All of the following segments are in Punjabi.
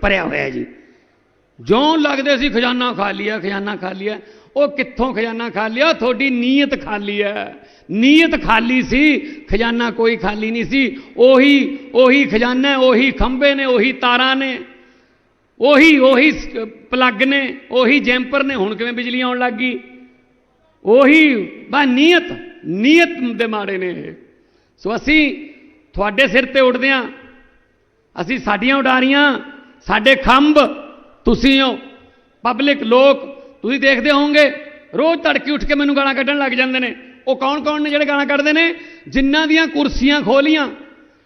ਭਰਿਆ ਹੋਇਆ ਜੀ। ਜਿਉਂ ਲੱਗਦੇ ਸੀ ਖਜ਼ਾਨਾ ਖਾਲੀ ਹੈ ਖਜ਼ਾਨਾ ਖਾਲੀ ਹੈ ਉਹ ਕਿੱਥੋਂ ਖਜ਼ਾਨਾ ਖਾਲੀ ਆ ਤੁਹਾਡੀ ਨੀਅਤ ਖਾਲੀ ਹੈ। ਨੀਅਤ ਖਾਲੀ ਸੀ, ਖਜ਼ਾਨਾ ਕੋਈ ਖਾਲੀ ਨਹੀਂ ਸੀ। ਉਹੀ ਉਹੀ ਖਜ਼ਾਨਾ, ਉਹੀ ਖੰਭੇ ਨੇ, ਉਹੀ ਤਾਰਾਂ ਨੇ, ਉਹੀ ਉਹੀ ਪਲੱਗ ਨੇ, ਉਹੀ ਜੈਂਪਰ ਨੇ, ਹੁਣ ਕਿਵੇਂ ਬਿਜਲੀ ਆਉਣ ਲੱਗ ਗਈ? ਉਹੀ ਬਾ ਨੀਅਤ ਨੀਅਤ ਦੇ ਮਾੜੇ ਨੇ ਇਹ। ਸੋ ਅਸੀਂ ਤੁਹਾਡੇ ਸਿਰ ਤੇ ਉੱਡਦੇ ਹਾਂ। ਅਸੀਂ ਸਾਡੀਆਂ ਉਡਾਰੀਆਂ ਸਾਡੇ ਖੰਭ, ਤੁਸੀਂ ਹੋ ਪਬਲਿਕ ਲੋਕ, ਤੁਸੀਂ ਦੇਖਦੇ ਹੋਵੋਗੇ, ਰੋਜ਼ ਤੜਕੇ ਉੱਠ ਕੇ ਮੈਨੂੰ ਗਾਲਾਂ ਕੱਢਣ ਲੱਗ ਜਾਂਦੇ ਨੇ। ਉਹ ਕੌਣ ਕੌਣ ਨੇ ਜਿਹੜੇ ਗਾਲਾਂ ਕੱਢਦੇ ਨੇ? ਜਿਨ੍ਹਾਂ ਦੀਆਂ ਕੁਰਸੀਆਂ ਖੋਲੀਆਂ।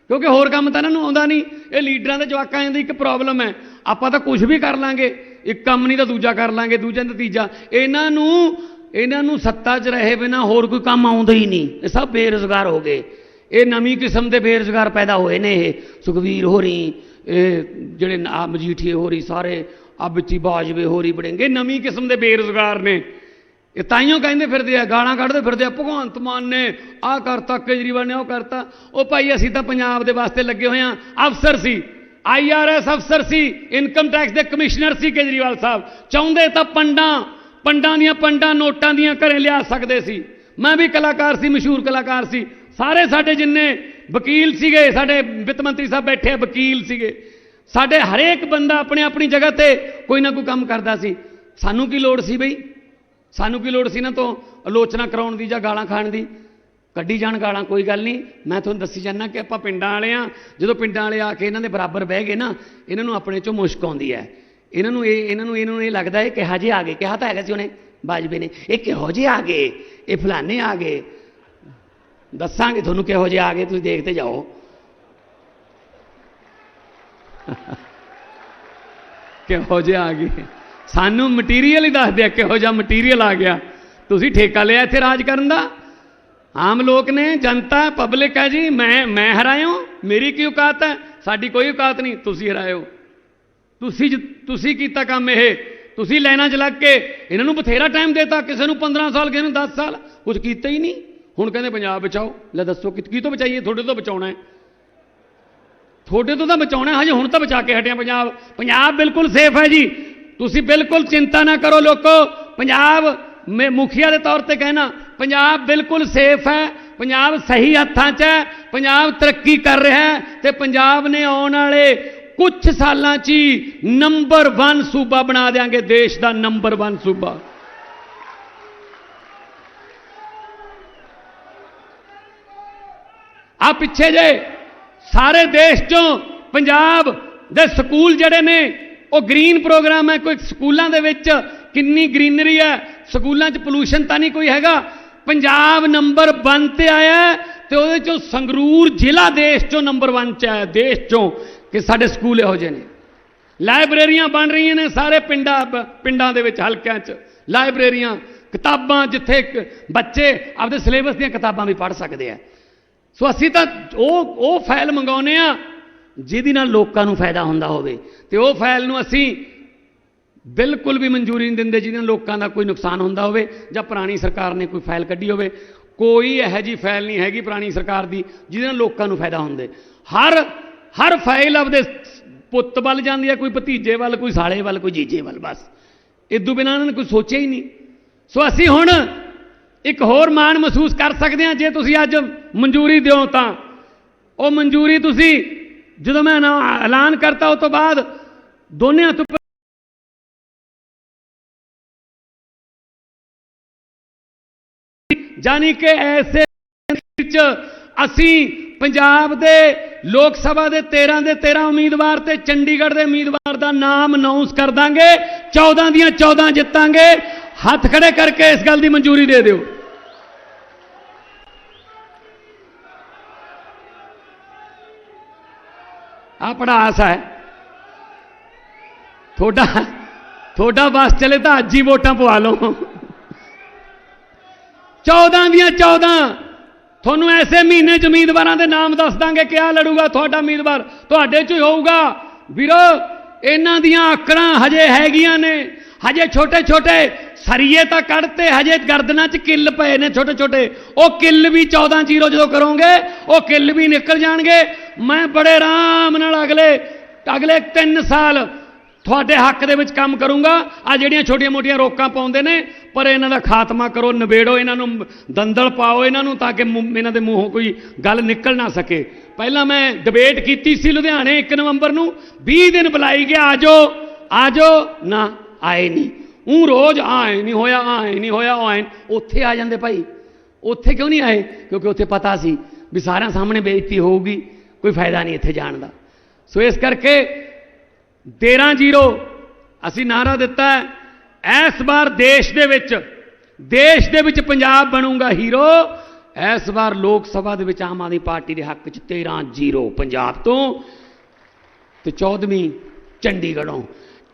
ਕਿਉਂਕਿ ਹੋਰ ਕੰਮ ਤਾਂ ਇਹਨਾਂ ਨੂੰ ਆਉਂਦਾ ਨਹੀਂ। ਇਹ ਲੀਡਰਾਂ ਦੇ ਜਵਾਕਾਂ ਦੀ ਇੱਕ ਪ੍ਰੋਬਲਮ ਹੈ। ਆਪਾਂ ਤਾਂ ਕੁਝ ਵੀ ਕਰ ਲਾਂਗੇ। ਇੱਕ ਕੰਮ ਨਹੀਂ ਤਾਂ ਦੂਜਾ ਕਰ ਲਾਂਗੇ, ਦੂਜਾ ਨਹੀਂ ਤਾਂ ਤੀਜਾ। ਇਹਨਾਂ ਨੂੰ ਇਹਨਾਂ ਨੂੰ ਸੱਤਾ 'ਚ ਰਹੇ ਬਿਨਾ ਹੋਰ ਕੋਈ ਕੰਮ ਆਉਂਦਾ ਹੀ ਨਹੀਂ। ਇਹ ਸਭ ਬੇਰੁਜ਼ਗਾਰ ਹੋ ਗਏ। ਇਹ ਨਵੀਂ ਕਿਸਮ ਦੇ ਬੇਰੁਜ਼ਗਾਰ ਪੈਦਾ ਹੋਏ ਨੇ ਇਹ। ਸੁਖਵੀਰ ਹੋਰੀ ਇਹ ਜਿਹੜੇ ਆ ਮਜੀਠੀਏ ਹੋਰੀ ਸਾਰੇ ਆ ਵਿੱਚੀ ਬਾਜਵੇ ਹੋਰੀ ਬੜੇਂਗੇ, ਨਵੀਂ ਕਿਸਮ ਦੇ ਬੇਰੁਜ਼ਗਾਰ ਨੇ। ਇਹ ਤਾਈਓ ਕਹਿੰਦੇ ਫਿਰਦੇ ਆ, ਗਾਲਾਂ ਕੱਢਦੇ ਫਿਰਦੇ ਆ, ਭਗਵੰਤ ਮਾਨ ਨੇ ਆਹ ਕਰਤਾ, ਕੇਜਰੀਵਾਲ ਨੇ ਉਹ ਕਰਤਾ। ਉਹ ਭਾਈ ਅਸੀਂ ਤਾਂ ਪੰਜਾਬ ਦੇ ਵਾਸਤੇ ਲੱਗੇ ਹੋਏ ਆ, ਅਫਸਰ ਸੀ ਆਈਆਰਐਸ ਅਫਸਰ ਸੀ, ਇਨਕਮ ਟੈਕਸ ਦੇ ਕਮਿਸ਼ਨਰ ਸੀ ਕੇਜਰੀਵਾਲ ਸਾਹਿਬ। ਚਾਹੁੰਦੇ ਤਾਂ ਪੰਡਾਂ ਪੰਡਾਂ ਦੀਆਂ ਪੰਡਾਂ ਨੋਟਾਂ ਦੀਆਂ ਘਰੇ ਲਿਆ ਸਕਦੇ ਸੀ। ਮੈਂ ਵੀ ਕਲਾਕਾਰ ਸੀ, ਮਸ਼ਹੂਰ ਕਲਾਕਾਰ ਸੀ। ਸਾਰੇ ਸਾਡੇ ਜਿੰਨੇ ਵਕੀਲ ਸੀਗੇ, ਸਾਡੇ ਵਿੱਤ ਮੰਤਰੀ ਸਾਹਿਬ ਬੈਠੇ ਆ, ਵਕੀਲ ਸੀਗੇ। ਸਾਡੇ ਹਰੇਕ ਬੰਦਾ ਆਪਣੇ ਆਪਣੀ ਜਗ੍ਹਾ ਤੇ ਕੋਈ ਨਾ ਕੋਈ ਕੰਮ ਕਰਦਾ ਸੀ। ਸਾਨੂੰ ਕੀ ਲੋੜ ਸੀ ਬਈ? ਸਾਨੂੰ ਕੀ ਲੋੜ ਸੀ ਨਾ ਤੋਂ ਆਲੋਚਨਾ ਕਰਾਉਣ ਦੀ ਜਾਂ ਗਾਲਾਂ ਖਾਣ ਦੀ? ਕੱਢੀ ਜਾਣ ਗਾਲਾਂ, ਕੋਈ ਗੱਲ ਨਹੀਂ। ਮੈਂ ਤੁਹਾਨੂੰ ਦੱਸੀ ਜਾਂਦਾ ਕਿ ਆਪਾਂ ਪਿੰਡਾਂ ਵਾਲੇ ਆ ਜਦੋਂ ਪਿੰਡਾਂ ਵਾਲੇ ਆ ਕੇ ਇਹਨਾਂ ਦੇ ਬਰਾਬਰ ਬਹਿ ਗਏ ਨਾ, ਇਹਨਾਂ ਨੂੰ ਆਪਣੇ ਚੋਂ ਮੁਸ਼ਕ ਆਉਂਦੀ ਹੈ। ਇਹਨਾਂ ਨੂੰ ਇਹ, ਇਹਨਾਂ ਨੂੰ ਇਹਨਾਂ ਨੂੰ ਇਹ ਲੱਗਦਾ ਹੈ ਕਿ ਹਜੇ ਆ ਗਏ। ਕਿਹਾ ਤਾਂ ਹੈਗਾ ਸੀ ਉਹਨੇ, ਬਾਜਵੇ ਨੇ, ਇਹ ਕਿਹੋ ਜਿਹੇ ਆ ਗਏ? ਇਹ ਫਲਾਣੇ ਆ ਗਏ। ਦੱਸਾਂਗੇ ਤੁਹਾਨੂੰ ਕਿਹੋ ਜਿਹੇ ਆ ਗਏ, ਤੁਸੀਂ ਦੇਖਦੇ ਜਾਓ। ਕਿਹੋ ਜਿਹੇ ਆ ਗਏ। ਸਾਨੂੰ ਮਟੀਰੀਅਲ ਹੀ ਦੱਸਦੇ ਆ ਕਿਹੋ ਜਿਹਾ ਮਟੀਰੀਅਲ ਆ ਗਿਆ। ਤੁਸੀਂ ਠੇਕਾ ਲਿਆ ਇੱਥੇ ਰਾਜ ਕਰਨ ਦਾ? ਆਮ ਲੋਕ ਨੇ, ਜਨਤਾ ਪਬਲਿਕ ਹੈ ਜੀ, ਮੈਂ ਮੈਂ ਹਰਾਇਓ ਮੇਰੀ ਕੀ ਔਕਾਤ ਹੈ? ਸਾਡੀ ਕੋਈ ਔਕਾਤ ਨਹੀਂ, ਤੁਸੀਂ ਹਰਾਇਓ। ਤੁਸੀਂ ਜ- ਤੁਸੀਂ ਕੀਤਾ ਕੰਮ ਇਹ, ਤੁਸੀਂ ਲਾਈਨਾਂ 'ਚ ਲੱਗ ਕੇ, ਇਹਨਾਂ ਨੂੰ ਬਥੇਰਾ ਟਾਈਮ ਦੇਤਾ, ਕਿਸੇ ਨੂੰ 15 ਸਾਲ, ਕਿਸੇ ਨੂੰ 10 ਸਾਲ ਕੁਝ ਕੀਤਾ ਹੀ ਨਹੀਂ। ਹੁਣ ਕਹਿੰਦੇ ਪੰਜਾਬ ਬਚਾਓ। ਲੈ ਦੱਸੋ ਕਿ ਕੀ ਤੋਂ ਬਚਾਈਏ? ਤੁਹਾਡੇ ਤੋਂ ਬਚਾਉਣਾ ਹੈ। ਤੁਹਾਡੇ ਤੋਂ ਤਾਂ ਬਚਾਉਣਾ ਹਜੇ ਹੁਣ ਤਾਂ ਬਚਾ ਕੇ ਹਟਿਆ ਪੰਜਾਬ ਪੰਜਾਬ ਬਿਲਕੁਲ ਸੇਫ ਹੈ ਜੀ। ਤੁਸੀਂ ਬਿਲਕੁਲ ਚਿੰਤਾ ਨਾ ਕਰੋ ਲੋਕੋ। ਪੰਜਾਬ, ਮੈਂ ਮੁਖੀਆ ਦੇ ਤੌਰ ਤੇ ਕਹਿਣਾ, ਪੰਜਾਬ ਬਿਲਕੁਲ ਸੇਫ ਹੈ। ਪੰਜਾਬ ਸਹੀ ਹੱਥਾਂ 'ਚ ਹੈ। ਪੰਜਾਬ ਤਰੱਕੀ ਕਰ ਰਿਹਾ ਹੈ। ਤੇ ਪੰਜਾਬ ਨੇ ਆਉਣ ਵਾਲੇ ਕੁਝ ਸਾਲਾਂ 'ਚ ਹੀ ਨੰਬਰ 1 ਸੂਬਾ ਬਣਾ ਦੇਾਂਗੇ ਦੇਸ਼ ਦਾ ਨੰਬਰ 1 ਸੂਬਾ। ਆ ਪਿੱਛੇ ਜੇ ਸਾਰੇ ਦੇਸ਼ ਚੋਂ ਪੰਜਾਬ ਦੇ ਸਕੂਲ ਜਿਹੜੇ ਨੇ, ਉਹ ਗ੍ਰੀਨ ਪ੍ਰੋਗਰਾਮ ਹੈ। ਕੋਈ ਸਕੂਲਾਂ ਦੇ ਵਿੱਚ ਕਿੰਨੀ ਗ੍ਰੀਨਰੀ ਹੈ? ਸਕੂਲਾਂ 'ਚ ਪੋਲੂਸ਼ਨ ਤਾਂ ਨਹੀਂ ਕੋਈ ਹੈਗਾ। ਪੰਜਾਬ ਨੰਬਰ 1 ਤੇ ਆਇਆ ਹੈ ਤੇ ਉਹਦੇ ਚੋਂ ਸੰਗਰੂਰ ਜ਼ਿਲ੍ਹਾ ਦੇਸ਼ ਚੋਂ ਨੰਬਰ 1 ਚ ਆਇਆ। ਦੇਸ਼ ਚੋਂ ਕਿ ਸਾਡੇ ਸਕੂਲ ਇਹੋ ਜਿਹੇ ਨੇ। ਲਾਇਬ੍ਰੇਰੀਆਂ ਬਣ ਰਹੀਆਂ ਨੇ ਸਾਰੇ ਪਿੰਡਾਂ ਬ- ਪਿੰਡਾਂ ਦੇ ਵਿੱਚ, ਹਲਕਿਆਂ 'ਚ। ਲਾਇਬ੍ਰੇਰੀਆਂ, ਕਿਤਾਬਾਂ ਜਿੱਥੇ ਬੱਚੇ ਆਪਦੇ ਸਿਲੇਬਸ ਦੀਆਂ ਕਿਤਾਬਾਂ ਵੀ ਪੜ੍ਹ ਸਕਦੇ ਆ। ਸੋ ਅਸੀਂ ਤਾਂ ਉਹ ਉਹ ਫਾਈਲ ਮੰਗਾਉਨੇ ਆ ਜਿਹਦੇ ਨਾਲ ਲੋਕਾਂ ਨੂੰ ਫਾਇਦਾ ਹੁੰਦਾ ਹੋਵੇ। ਤੇ ਉਹ ਫਾਈਲ ਨੂੰ ਅਸੀਂ ਬਿਲਕੁਲ ਵੀ ਮਨਜ਼ੂਰੀ ਨਹੀਂ ਦਿੰਦੇ, ਜਿਹਦੇ ਨਾਲ ਲੋਕਾਂ ਦਾ ਕੋਈ ਨੁਕਸਾਨ ਹੁੰਦਾ ਹੋਵੇ ਜਾਂ ਪੁਰਾਣੀ ਸਰਕਾਰ ਨੇ ਕੋਈ ਫਾਈਲ ਕੱਢੀ ਹੋਵੇ। ਕੋਈ ਇਹੋ ਜੀ ਫਾਈਲ ਨਹੀਂ ਹੈਗੀ ਪੁਰਾਣੀ ਸਰਕਾਰ ਦੀ, ਜਿਹਦੇ ਨਾਲ ਲੋਕਾਂ ਨੂੰ ਫਾਇਦਾ ਹੁੰਦੇ। ਹਰ ਹਰ ਫਾਈਲ ਆਪਦੇ ਪੁੱਤ ਵੱਲ ਜਾਂਦੀ ਹੈ, ਕੋਈ ਭਤੀਜੇ ਵੱਲ, ਕੋਈ ਸਾਲੇ ਵੱਲ, ਕੋਈ ਜੀਜੇ ਵੱਲ, ਬਸ। ਇਦੋਂ ਬਿਨਾਂ ਇਹਨਾਂ ਨੇ ਕੋਈ ਸੋਚਿਆ ਹੀ ਨਹੀਂ। ਸੋ ਅਸੀਂ ਹੁਣ ਇੱਕ ਹੋਰ ਮਾਣ ਮਹਿਸੂਸ ਕਰ ਸਕਦੇ ਹਾਂ, ਜੇ ਤੁਸੀਂ ਅੱਜ ਮਨਜ਼ੂਰੀ ਦਿਓ ਤਾਂ। ਉਹ ਮਨਜ਼ੂਰੀ ਤੁਸੀਂ ਜਦੋਂ ਮੈਂ ਐਨਾ- ਐਲਾਨ ਕਰਤਾ ਉਸ ਤੋਂ ਬਾਅਦ ਦੋਨੇ ਹੱਥ ਉੱਪਰ ਜਾਨੀ ਕਿ ਐਸੇ ਵਿੱਚ ਅਸੀਂ ਪੰਜਾਬ ਦੇ ਲੋਕ ਸਭਾ ਦੇ 13 ਦੇ 13 ਉਮੀਦਵਾਰ ਤੇ ਚੰਡੀਗੜ੍ਹ ਦੇ ਉਮੀਦਵਾਰ ਦਾ ਨਾਮ ਅਨਾਉਂਸ ਕਰ ਦਾਂਗੇ। 14 ਦੀਆਂ 14 ਜਿੱਤਾਂਗੇ। ਹੱਥ ਖੜੇ ਕਰਕੇ ਇਸ ਗੱਲ ਦੀ ਮਨਜ਼ੂਰੀ ਦੇ ਦਿਓ। ਆ ਪੜਾਸ ਹੈ। ਤੁਹਾਡਾ ਤੁਹਾਡਾ ਬਸ ਚਲੇ ਤਾਂ ਅੱਜ ਹੀ ਵੋਟਾਂ ਪਵਾ ਲਓ। 14 ਦੀਆਂ 14 ਤੁਹਾਨੂੰ ਐਸੇ ਮਹੀਨੇ ਚ ਉਮੀਦਵਾਰਾਂ ਦੇ ਨਾਮ ਦੱਸ ਦਾਂਗੇ ਕਿਆ ਲੜੂਗਾ ਤੁਹਾਡਾ ਉਮੀਦਵਾਰ। ਤੁਹਾਡੇ ਚ ਹੀ ਹੋਊਗਾ। ਵੀਰੋ, ਇਹਨਾਂ ਦੀਆਂ ਆਕੜਾਂ ਹਜੇ ਹੈਗੀਆਂ ਨੇ। ਹਜੇ ਛੋਟੇ ਛੋਟੇ ਸਰੀਏ ਤਾਂ ਕੱਢਤੇ, ਹਜੇ ਗਰਦਨਾਂ 'ਚ ਕਿੱਲ ਪਏ ਨੇ ਛੋਟੇ ਛੋਟੇ। ਉਹ ਕਿੱਲ ਵੀ 14 ਜ਼ੀਰੋ ਜਦੋਂ ਕਰੋਗੇ, ਉਹ ਕਿੱਲ ਵੀ ਨਿਕਲ ਜਾਣਗੇ। ਮੈਂ ਬੜੇ ਆਰਾਮ ਨਾਲ ਅਗਲੇ ਅਗਲੇ 3 ਸਾਲ ਤੁਹਾਡੇ ਹੱਕ ਦੇ ਵਿੱਚ ਕੰਮ ਕਰੂੰਗਾ। ਆ ਜਿਹੜੀਆਂ ਛੋਟੀਆਂ-ਮੋਟੀਆਂ ਰੋਕਾਂ ਪਾਉਂਦੇ ਨੇ, ਪਰ ਇਹਨਾਂ ਦਾ ਖਾਤਮਾ ਕਰੋ, ਨਿਬੇੜੋ ਇਹਨਾਂ ਨੂੰ, ਦੰਦਲ ਪਾਓ ਇਹਨਾਂ ਨੂੰ ਤਾਂ ਕਿ ਇਹਨਾਂ ਦੇ ਮੂੰਹੋਂ ਕੋਈ ਗੱਲ ਨਿਕਲ ਨਾ ਸਕੇ। ਪਹਿਲਾਂ ਮੈਂ ਡਿਬੇਟ ਕੀਤੀ ਸੀ ਲੁਧਿਆਣੇ 1 ਨਵੰਬਰ ਨੂੰ। 20 ਦਿਨ ਬੁਲਾਈ ਗਿਆ ਆਜੋ ਆਜੋ ਨਾ। ਆਏ ਨਹੀਂ। ਉਹ ਰੋਜ਼ ਆਏ ਨਹੀਂ ਹੋਇਆ, ਆਏ ਨਹੀਂ ਹੋਇਆ ਆਏ ਉੱਥੇ ਆ ਜਾਂਦੇ ਭਾਈ। ਉੱਥੇ ਕਿਉਂ ਨਹੀਂ ਆਏ? ਕਿਉਂਕਿ ਉੱਥੇ ਪਤਾ ਸੀ ਵੀ ਸਾਰਿਆਂ ਸਾਹਮਣੇ ਬੇਇੱਜ਼ਤੀ ਹੋਊਗੀ, ਕੋਈ ਫਾਇਦਾ ਨਹੀਂ ਇੱਥੇ ਜਾਣ ਦਾ। ਸੋ ਇਸ ਕਰਕੇ 13-0 ਅਸੀਂ ਨਾਰਾ ਦਿੱਤਾ ਹੈ, ਇਸ ਵਾਰ ਦੇਸ਼ ਦੇ ਵਿੱਚ, ਦੇਸ਼ ਦੇ ਵਿੱਚ ਪੰਜਾਬ ਬਣੂਗਾ ਹੀਰੋ, ਇਸ ਵਾਰ ਲੋਕ ਸਭਾ ਦੇ ਵਿੱਚ ਆਮ ਆਦਮੀ ਪਾਰਟੀ ਦੇ ਹੱਕ 'ਚ 13-0 ਪੰਜਾਬ ਤੋਂ ਤੇ 14ਵੀਂ ਚੰਡੀਗੜ੍ਹੋਂ।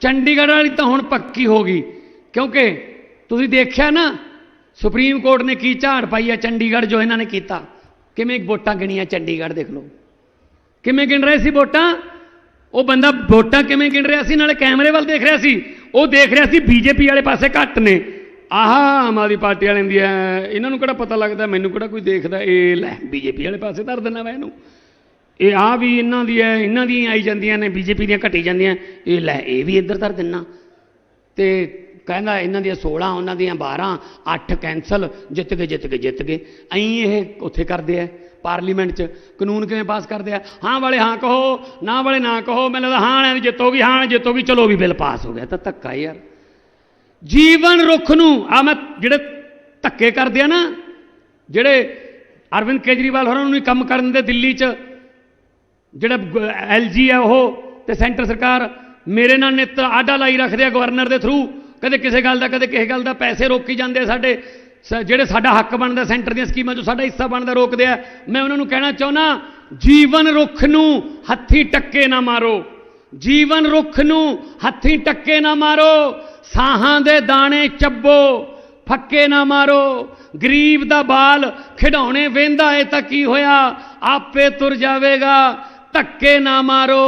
ਚੰਡੀਗੜ੍ਹ ਵਾਲੀ ਤਾਂ ਹੁਣ ਪੱਕੀ ਹੋ ਗਈ। ਕਿਉਂਕਿ ਤੁਸੀਂ ਦੇਖਿਆ ਨਾ, ਸੁਪਰੀਮ ਕੋਰਟ ਨੇ ਕੀ ਝਾੜ ਪਾਈ ਹੈ ਚੰਡੀਗੜ੍ਹ ਜੋ ਇਹਨਾਂ ਨੇ ਕੀਤਾ। ਕਿਵੇਂ ਵੋਟਾਂ ਗਿਣੀਆਂ ਚੰਡੀਗੜ੍ਹ ਦੇਖ ਲਓ। ਕਿਵੇਂ ਗਿਣ ਰਹੇ ਸੀ ਵੋਟਾਂ? ਉਹ ਬੰਦਾ ਵੋਟਾਂ ਕਿਵੇਂ ਗਿਣ ਰਿਹਾ ਸੀ? ਨਾਲੇ ਕੈਮਰੇ ਵੱਲ ਦੇਖ ਰਿਹਾ ਸੀ। ਉਹ ਦੇਖ ਰਿਹਾ ਸੀ ਬੀਜੇਪੀ ਵਾਲੇ ਪਾਸੇ ਘੱਟ ਨੇ। ਆਹ, ਆਮ ਆਦਮੀ ਪਾਰਟੀ ਵਾਲਿਆਂ ਦੀ ਹੈ ਇਹਨਾਂ ਨੂੰ ਕਿਹੜਾ ਪਤਾ ਲੱਗਦਾ? ਮੈਨੂੰ ਕਿਹੜਾ ਕੋਈ ਦੇਖਦਾ? ਇਹ ਲੈ, ਬੀਜੇਪੀ ਵਾਲੇ ਪਾਸੇ ਧਰ ਦਿੰਦਾ ਵਾ ਇਹਨੂੰ। ਇਹ ਆ ਵੀ ਇਹਨਾਂ ਦੀ ਹੈ ਇਹਨਾਂ ਦੀ ਆਈ ਜਾਂਦੀਆਂ ਨੇ, ਬੀਜੇਪੀ ਦੀਆਂ ਘਟੀ ਜਾਂਦੀਆਂ, ਇਹ ਲੈ, ਇਹ ਵੀ ਇੱਧਰ ਧਰ ਦਿੰਨਾ। ਤੇ ਕਹਿੰਦਾ ਇਹਨਾਂ ਦੀਆਂ 16 ਉਹਨਾਂ ਦੀਆਂ 12 8 ਕੈਂਸਲ, ਜਿੱਤ ਗਏ ਜਿੱਤ ਗਏ ਜਿੱਤ ਗਏ। ਐਂ ਇਹ ਉੱਥੇ ਕਰਦੇ ਆ ਪਾਰਲੀਮੈਂਟ 'ਚ। ਕਾਨੂੰਨ ਕਿਵੇਂ ਪਾਸ ਕਰਦੇ ਆ? ਹਾਂ ਵਾਲੇ ਹਾਂ ਕਹੋ, ਨਾ ਵਾਲੇ ਨਾ ਕਹੋ, ਮੈਨੂੰ ਲੱਗਦਾ ਹਾਂ ਵਾਲਿਆਂ ਦੀ ਜਿੱਤ ਹਾਂ ਜਿੱਤੋਗੀ ਦੀ ਜਿੱਤ ਚਲੋ ਵੀ ਬਿੱਲ ਪਾਸ ਹੋ ਗਿਆ, ਤਾਂ ਧੱਕਾ ਯਾਰ। ਜੀਵਨ ਰੁੱਖ ਨੂੰ ਆ ਮੈਂ ਜਿਹੜੇ ਧੱਕੇ ਕਰਦੇ ਆ ਨਾ, ਜਿਹੜੇ ਅਰਵਿੰਦ ਕੇਜਰੀਵਾਲ ਹੋਰਾਂ ਨੂੰ ਨਹੀਂ ਕੰਮ ਕਰਨ ਦੇ ਦਿੱਲੀ 'ਚ ਜਿਹੜਾ ਐਲਜੀ ਹੈ ਉਹ ਤੇ ਸੈਂਟਰ ਸਰਕਾਰ, ਮੇਰੇ ਨਾਲ ਨਿੱਤ ਆਡਾ ਲਾਈ ਰੱਖਦੇ ਆ ਗਵਰਨਰ ਦੇ ਥਰੂ ਕਦੇ ਕਿਸੇ ਗੱਲ ਦਾ, ਕਦੇ ਕਿਸੇ ਗੱਲ ਦਾ ਪੈਸੇ ਰੋਕੀ ਜਾਂਦੇ ਸਾਡੇ, ਸ- ਜਿਹੜੇ ਸਾਡਾ ਹੱਕ ਬਣਦਾ ਸੈਂਟਰ ਦੀਆਂ ਸਕੀਮਾਂ 'ਚੋਂ ਸਾਡਾ ਹਿੱਸਾ ਬਣਦਾ ਰੋਕਦੇ ਆ। ਮੈਂ ਉਹਨਾਂ ਨੂੰ ਕਹਿਣਾ ਚਾਹੁੰਦਾ, ਜੀਵਨ ਰੁੱਖ ਨੂੰ ਹੱਥੀ ਟੱਕੇ ਨਾ ਮਾਰੋ। ਜੀਵਨ ਰੁੱਖ ਨੂੰ ਹੱਥੀ ਟੱਕੇ ਨਾ ਮਾਰੋ। ਸਾਹਾਂ ਦੇ ਦਾਣੇ ਚੱਬੋ, ਫੱਕੇ ਨਾ ਮਾਰੋ। ਗਰੀਬ ਦਾ ਬਾਲ ਖਿਡੌਣੇ ਵੇਂਦਾ ਏ ਤਾਂ ਕੀ ਹੋਇਆ? ਆਪੇ ਤੁਰ ਜਾਵੇਗਾ। ਧੱਕੇ ਨਾ ਮਾਰੋ।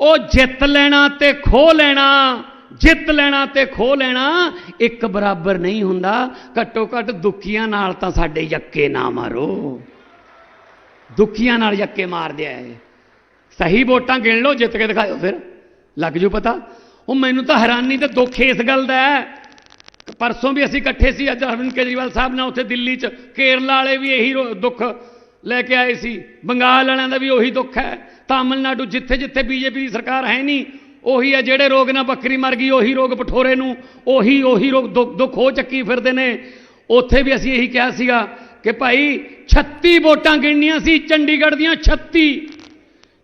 ਉਹ ਜਿੱਤ ਲੈਣਾ ਤੇ ਖੋ ਲੈਣਾ, ਜਿੱਤ ਲੈਣਾ ਤੇ ਖੋ ਲੈਣਾ, ਇੱਕ ਬਰਾਬਰ ਨਹੀਂ ਹੁੰਦਾ। ਘੱਟੋ ਘੱਟ ਦੁਖੀਆਂ ਨਾਲ ਤਾਂ ਸਾਡੇ ਯੱਕੇ ਨਾ ਮਾਰੋ। ਦੁਖੀਆਂ ਨਾਲ ਯੱਕੇ ਮਾਰਦੇ ਆ ਸਹੀ ਵੋਟਾਂ ਗਿਣ ਲਓ, ਜਿੱਤ ਕੇ ਦਿਖਾਓ ਫਿਰ। ਲੱਗ ਜੂ ਪਤਾ। ਉਹ ਮੈਨੂੰ ਤਾਂ ਹੈਰਾਨੀ ਤੇ ਦੁੱਖ ਇਸ ਗੱਲ ਦਾ ਹੈ। ਪਰਸੋਂ ਵੀ ਅਸੀਂ ਇਕੱਠੇ ਸੀ, ਅੱਜ ਅਰਵਿੰਦ ਕੇਜਰੀਵਾਲ ਸਾਹਿਬ ਨਾਲ ਉੱਥੇ ਦਿੱਲੀ 'ਚ। ਕੇਰਲਾ ਵਾਲੇ ਵੀ ਇਹੀ ਦੁੱਖ ਲੈ ਕੇ ਆਏ ਸੀ। ਬੰਗਾਲ ਵਾਲਿਆਂ ਦਾ ਵੀ ਉਹੀ ਦੁੱਖ ਹੈ। ਤਾਮਿਲਨਾਡੂ ਜਿੱਥੇ ਜਿੱਥੇ ਬੀਜੇਪੀ ਦੀ ਸਰਕਾਰ ਹੈ ਨਹੀਂ, ਉਹੀ ਹੈ ਜਿਹੜੇ ਰੋਗ ਨਾਲ ਬੱਕਰੀ ਮਰ ਗਈ, ਉਹੀ ਰੋਗ ਪਠੋਰੇ ਨੂੰ, ਉਹੀ ਉਹੀ ਰੋਗ ਦੁੱਖ ਦੁੱਖ ਹੋ ਚੱਕੀ ਫਿਰਦੇ ਨੇ। ਉੱਥੇ ਵੀ ਅਸੀਂ ਇਹੀ ਕਿਹਾ ਸੀਗਾ ਕਿ ਭਾਈ 36 ਵੋਟਾਂ ਗਿਣਨੀਆਂ ਸੀ ਚੰਡੀਗੜ੍ਹ ਦੀਆਂ 36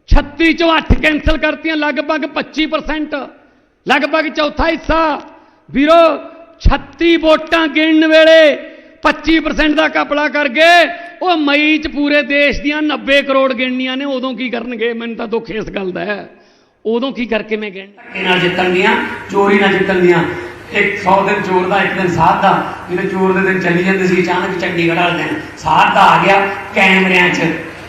36 ਚੋਂ 8 ਕੈਂਸਲ ਕਰਤੀਆਂ, ਲਗਭਗ 25% ਲਗਭਗ ਚੌਥਾ ਹਿੱਸਾ। ਵੀਰੋ 36 ਵੋਟਾਂ ਗਿਣਨ ਵੇਲੇ 25% ਦਾ ਕਪੜਾ ਕਰ ਗਏ। ਉਹ ਮਈ ਚ ਪੂਰੇ ਦੇਸ਼ ਦੀਆਂ 90 ਕਰੋੜ ਗਿਣਨੀਆਂ ਨੇ, ਉਦੋਂ ਕੀ ਕਰਨਗੇ? ਮੈਨੂੰ ਤਾਂ ਦੁੱਖ ਇਸ ਗੱਲ ਦਾ ਹੈ। ਉਦੋਂ ਕੀ ਕਰਕੇ ਮੈਂ ਗਿਣ ਧੱਕੇ ਨਾਲ ਜਿੱਤਣਗੀਆਂ ਚੋਰੀ ਨਾਲ ਜਿੱਤਣਗੀਆਂ ਇੱਕ 100 ਦਿਨ ਚੋਰ ਦਾ, ਇੱਕ ਦਿਨ ਸਾਧ ਦਾ। ਜਿਹੜੇ ਚੋਰ ਦੇ ਦਿਨ ਚੱਲੀ ਜਾਂਦੇ ਸੀ, ਅਚਾਨਕ ਚੰਡੀਗੜ੍ਹ ਵਾਲੇ ਦਿਨ ਸਾਧ ਦਾ ਆ ਗਿਆ ਕੈਮਰਿਆਂ 'ਚ।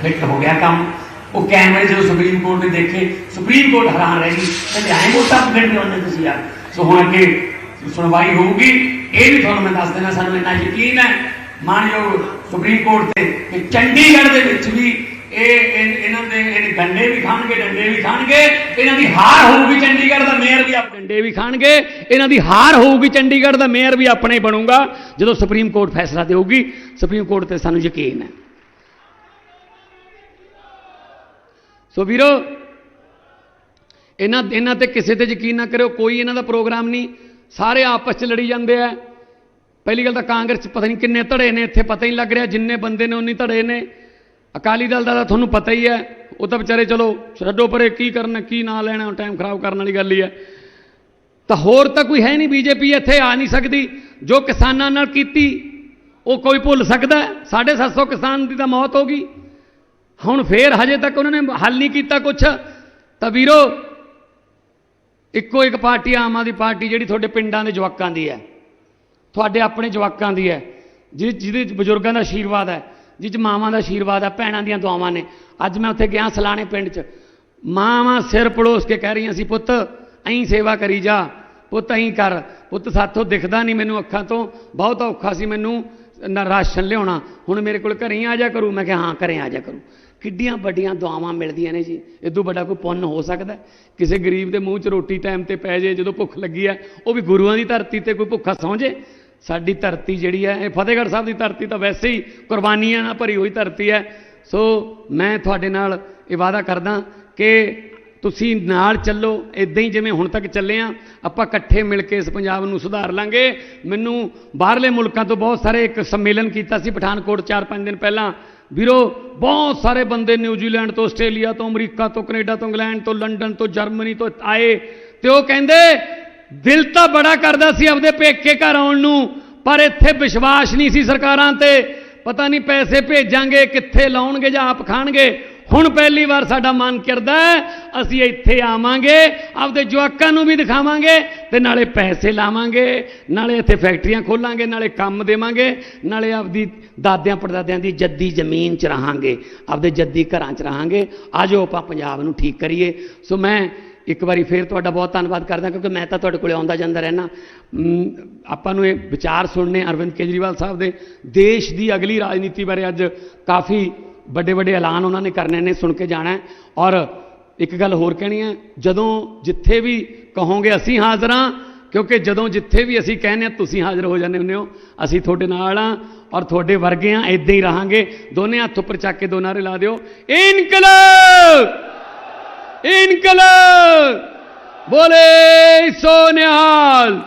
ਫਿੱਟ ਹੋ ਗਿਆ ਕੰਮ। ਉਹ ਕੈਮਰੇ ਜਦੋਂ ਸੁਪਰੀਮ ਕੋਰਟ ਨੇ ਦੇਖੇ, ਸੁਪਰੀਮ ਕੋਰਟ ਹੈਰਾਨ ਰਹਿ ਗਈ। ਕਹਿੰਦੇ, ਐਂ ਵੋਟਾਂ ਪਕੜ ਕੇ ਉਹਨੇ ਤੁਸੀਂ ਯਾਰ। ਸੋ ਹੁਣ ਅੱਗੇ ਸੁਣਵਾਈ ਹੋਊਗੀ। ਇਹ ਵੀ ਤੁਹਾਨੂੰ ਮੈਂ ਦੱਸ ਦੇਣਾ ਸਾਨੂੰ ਇੰਨਾ ਯਕੀਨ ਹੈ। ਮਾਨਯੋਗ ਸੁਪਰੀਮ ਕੋਰਟ ਤੇ ਕਿ ਚੰਡੀਗੜ੍ਹ ਦੇ ਵਿੱਚ ਵੀ ਇਹ ਇਹਨਾਂ ਦੇ ਇਹ ਡੰਡੇ ਵੀ ਖਾਣਗੇ, ਡੰਡੇ ਵੀ ਖਾਣਗੇ। ਇਹਨਾਂ ਦੀ ਹਾਰ ਹੋਊਗੀ ਚੰਡੀਗੜ੍ਹ ਦਾ ਮੇਅਰ ਵੀ ਆਪ ਡੰਡੇ ਵੀ ਖਾਣਗੇ। ਇਹਨਾਂ ਦੀ ਹਾਰ ਹੋਊਗੀ ਚੰਡੀਗੜ੍ਹ ਦਾ ਮੇਅਰ ਵੀ ਆਪਣੇ ਬਣੂਗਾ। ਜਦੋਂ ਸੁਪਰੀਮ ਕੋਰਟ ਫੈਸਲਾ ਦੇਊਗੀ, ਸੁਪਰੀਮ ਕੋਰਟ ਤੇ ਸਾਨੂੰ ਯਕੀਨ ਹੈ। ਸੋ ਵੀਰੋ, ਇਹਨਾਂ ਇਹਨਾਂ ਤੇ ਕਿਸੇ ਤੇ ਯਕੀਨ ਨਾ ਕਰਿਓ, ਕੋਈ ਇਹਨਾਂ ਦਾ ਪ੍ਰੋਗਰਾਮ ਨਹੀਂ। ਸਾਰੇ ਆਪਸ 'ਚ ਲੜੀ ਜਾਂਦੇ ਆ। ਪਹਿਲੀ ਗੱਲ ਤਾਂ ਕਾਂਗਰਸ 'ਚ ਪਤਾ ਨਹੀਂ ਕਿੰਨੇ ਧੜੇ ਨੇ, ਇੱਥੇ ਪਤਾ ਹੀ ਨਹੀਂ ਲੱਗ ਰਿਹਾ ਜਿੰਨੇ ਬੰਦੇ ਨੇ ਉਨੀ ਧੜੇ ਨੇ। ਅਕਾਲੀ ਦਲ ਦਾ ਤਾਂ ਤੁਹਾਨੂੰ ਪਤਾ ਹੀ ਹੈ, ਉਹ ਤਾਂ ਵਿਚਾਰੇ ਚਲੋ ਛੱਡੋ ਪਰੇ ਕੀ ਕਰਨਾ, ਕੀ ਨਾ ਲੈਣਾ ਟਾਈਮ ਖਰਾਬ ਕਰਨ ਵਾਲੀ ਗੱਲ ਹੀ ਹੈ। ਤਾਂ ਹੋਰ ਤਾਂ ਕੋਈ ਹੈ ਨਹੀਂ ਬੀਜੇਪੀ ਇੱਥੇ, ਆ ਨਹੀਂ ਸਕਦੀ। ਜੋ ਕਿਸਾਨਾਂ ਨਾਲ ਕੀਤੀ, ਉਹ ਕੋਈ ਭੁੱਲ ਸਕਦਾ ਹੈ? ਸਾਢੇ 750 ਕਿਸਾਨ ਦੀ ਤਾਂ ਮੌਤ ਹੋ ਗਈ। ਹੁਣ ਫੇਰ ਹਜੇ ਤੱਕ ਉਹਨਾਂ ਨੇ ਹੱਲ ਨਹੀਂ ਕੀਤਾ ਕੁਛ। ਤਾਂ ਵੀਰੋ ਇੱਕੋ ਇੱਕ ਪਾਰਟੀ ਆਮ ਆਦਮੀ ਪਾਰਟੀ ਜਿਹੜੀ ਤੁਹਾਡੇ ਪਿੰਡਾਂ ਦੇ ਜਵਾਕਾਂ ਦੀ ਹੈ। ਤੁਹਾਡੇ ਆਪਣੇ ਜਵਾਕਾਂ ਦੀ ਹੈ। ਜਿਹ ਜਿਹਦੇ 'ਚ ਬਜ਼ੁਰਗਾਂ ਦਾ ਆਸ਼ੀਰਵਾਦ ਹੈ ਜਿਹ 'ਚ ਮਾਵਾਂ ਦਾ ਆਸ਼ੀਰਵਾਦ ਹੈ, ਭੈਣਾਂ ਦੀਆਂ ਦੁਆਵਾਂ ਨੇ। ਅੱਜ ਮੈਂ ਉੱਥੇ ਗਿਆ ਸਲਾਣੇ ਪਿੰਡ 'ਚ। ਮਾਵਾਂ ਸਿਰ ਪੜੋਸ ਕੇ ਕਹਿ ਰਹੀਆਂ ਸੀ, ਪੁੱਤ ਐਂ ਸੇਵਾ ਕਰੀ ਜਾ। ਪੁੱਤ ਐਂ ਕਰ। ਪੁੱਤ, ਸਾਥੋਂ ਦਿਖਦਾ ਨਹੀਂ ਮੈਨੂੰ ਅੱਖਾਂ ਤੋਂ। ਬਹੁਤ ਔਖਾ ਸੀ ਮੈਨੂੰ ਨਾ ਰਾਸ਼ਨ ਲਿਆਉਣਾ। ਹੁਣ ਮੇਰੇ ਕੋਲ ਘਰੇ ਹੀ ਆ ਜਾ ਕਰੂ। ਮੈਂ ਕਿਹਾ, ਹਾਂ, ਘਰੇ ਆ ਜਾ ਕਰੂ। ਕਿੱਡੀਆਂ ਵੱਡੀਆਂ ਦੁਆਵਾਂ ਮਿਲਦੀਆਂ ਨੇ ਜੀ। ਇਦੋਂ ਵੱਡਾ ਕੋਈ ਪੁੰਨ ਹੋ ਸਕਦਾ ਕਿਸੇ ਗਰੀਬ ਦੇ ਮੂੰਹ 'ਚ ਰੋਟੀ ਟਾਈਮ ਤੇ ਪੈ ਜੇ, ਜਦੋਂ ਭੁੱਖ ਲੱਗੀ ਹੈ ਉਹ ਵੀ ਗੁਰੂਆਂ ਦੀ ਧਰਤੀ ਤੇ ਕੋਈ ਭੁੱਖਾ ਸੌਂ ਜੇ। ਸਾਡੀ ਧਰਤੀ ਜਿਹੜੀ ਹੈ ਇਹ ਫਤਿਹਗੜ੍ਹ ਸਾਹਿਬ ਦੀ ਧਰਤੀ ਤਾਂ ਵੈਸੇ ਹੀ ਕੁਰਬਾਨੀਆਂ ਨਾਲ ਭਰੀ ਹੋਈ ਧਰਤੀ ਹੈ ਸੋ ਮੈਂ ਤੁਹਾਡੇ ਨਾਲ ਇਹ ਵਾਅਦਾ ਕਰਦਾ ਕਿ ਤੁਸੀਂ ਨਾਲ ਚੱਲੋ ਇਦਾਂ ਹੀ ਜਿਵੇਂ ਹੁਣ ਤੱਕ ਚੱਲੇ ਆ, ਆਪਾਂ ਇਕੱਠੇ ਮਿਲ ਕੇ ਇਸ ਪੰਜਾਬ ਨੂੰ ਸੁਧਾਰ ਲਾਂਗੇ। ਮੈਨੂੰ ਬਾਹਰਲੇ ਮੁਲਕਾਂ ਤੋਂ ਬਹੁਤ ਸਾਰੇ ਇੱਕ ਸੰਮੇਲਨ ਕੀਤਾ ਸੀ ਪਠਾਨਕੋਟ 4-5 ਦਿਨ ਪਹਿਲਾਂ। ਵੀਰੋ, ਬਹੁਤ ਸਾਰੇ ਬੰਦੇ ਨਿਊਜ਼ੀਲੈਂਡ ਤੋਂ, ਆਸਟ੍ਰੇਲੀਆ ਤੋਂ, ਅਮਰੀਕਾ ਤੋਂ, ਕੈਨੇਡਾ ਤੋਂ, ਇੰਗਲੈਂਡ ਤੋਂ, ਲੰਡਨ ਤੋਂ, ਜਰਮਨੀ ਤੋਂ ਆਏ ਤੇ ਉਹ ਕਹਿੰਦੇ, ਦਿਲ ਤਾਂ ਬੜਾ ਕਰਦਾ ਸੀ ਆਪਦੇ ਪੇਕੇ ਘਰ ਆਉਣ ਨੂੰ, ਪਰ ਇੱਥੇ ਵਿਸ਼ਵਾਸ ਨਹੀਂ ਸੀ ਸਰਕਾਰਾਂ ਤੇ। ਪਤਾ ਨਹੀਂ ਪੈਸੇ ਭੇਜਾਂਗੇ, ਕਿੱਥੇ ਲਾਉਣਗੇ ਜਾਂ ਆਪ ਖਾਣਗੇ। ਹੁਣ ਪਹਿਲੀ ਵਾਰ ਸਾਡਾ ਮਨ ਕਰਦਾ ਅਸੀਂ ਇੱਥੇ ਆਵਾਂਗੇ, ਆਪਦੇ ਜਵਾਕਾਂ ਨੂੰ ਵੀ ਦਿਖਾਵਾਂਗੇ ਤੇ ਨਾਲੇ ਪੈਸੇ ਲਾਵਾਂਗੇ, ਨਾਲੇ ਇੱਥੇ ਫੈਕਟਰੀਆਂ ਖੋਲਾਂਗੇ, ਨਾਲੇ ਕੰਮ ਦੇਵਾਂਗੇ, ਨਾਲੇ ਆਪਦੀ ਦਾਦਿਆਂ ਪੜਦਾਦਿਆਂ ਦੀ ਜੱਦੀ ਜ਼ਮੀਨ 'ਚ ਰਹਾਂਗੇ, ਆਪਦੇ ਜੱਦੀ ਘਰਾਂ 'ਚ ਰਹਾਂਗੇ। ਆਜੋ ਆਪਾਂ ਪੰਜਾਬ ਨੂੰ ਠੀਕ ਕਰੀਏ। ਸੋ ਮੈਂ ਇੱਕ ਵਾਰੀ ਫੇਰ ਤੁਹਾਡਾ ਬਹੁਤ ਧੰਨਵਾਦ ਕਰਦਾ, ਕਿਉਂਕਿ ਮੈਂ ਤਾਂ ਤੁਹਾਡੇ ਕੋਲੇ ਆਉਂਦਾ ਜਾਂਦਾ ਰਹਿਣਾ ਆਪਾਂ ਨੂੰ ਇਹ ਵਿਚਾਰ ਸੁਣਨੇ ਅਰਵਿੰਦ ਕੇਜਰੀਵਾਲ ਸਾਹਿਬ ਦੇ ਦੇਸ਼ ਦੀ ਅਗਲੀ ਰਾਜਨੀਤੀ ਬਾਰੇ ਅੱਜ ਕਾਫੀ ਵੱਡੇ ਵੱਡੇ ਐਲਾਨ ਉਹਨਾਂ ਨੇ ਕਰਨੇ ਨੇ, ਸੁਣ ਕੇ ਜਾਣਾ ਔਰ ਇੱਕ ਗੱਲ ਹੋਰ ਕਹਿਣੀ ਹੈ, ਜਦੋਂ ਜਿੱਥੇ ਵੀ ਕਹੋਗੇ ਅਸੀਂ ਹਾਜ਼ਰ ਹਾਂ, ਕਿਉਂਕਿ ਜਦੋਂ ਜਿੱਥੇ ਵੀ ਅਸੀਂ ਕਹਿੰਦੇ ਹਾਂ, ਤੁਸੀਂ ਹਾਜ਼ਰ ਹੋ ਜਾਂਦੇ ਹੁੰਦੇ ਹੋ, ਅਸੀਂ ਤੁਹਾਡੇ ਨਾਲ ਆ ਔਰ ਤੁਹਾਡੇ ਵਰਗੇ ਆ ਇਦਾਂ ਹੀ ਰਹਾਂਗੇ। ਦੋਨੇ ਹੱਥ ਉੱਪਰ ਚੱਕ ਕੇ ਦੋ ਨਾਰੇ ਲਾ ਦਿਓ। ਇਨਕਲਾਬ! ਇਨਕਲਾਬ! ਬੋਲੇ ਸੋ ਨਿਹਾਲ!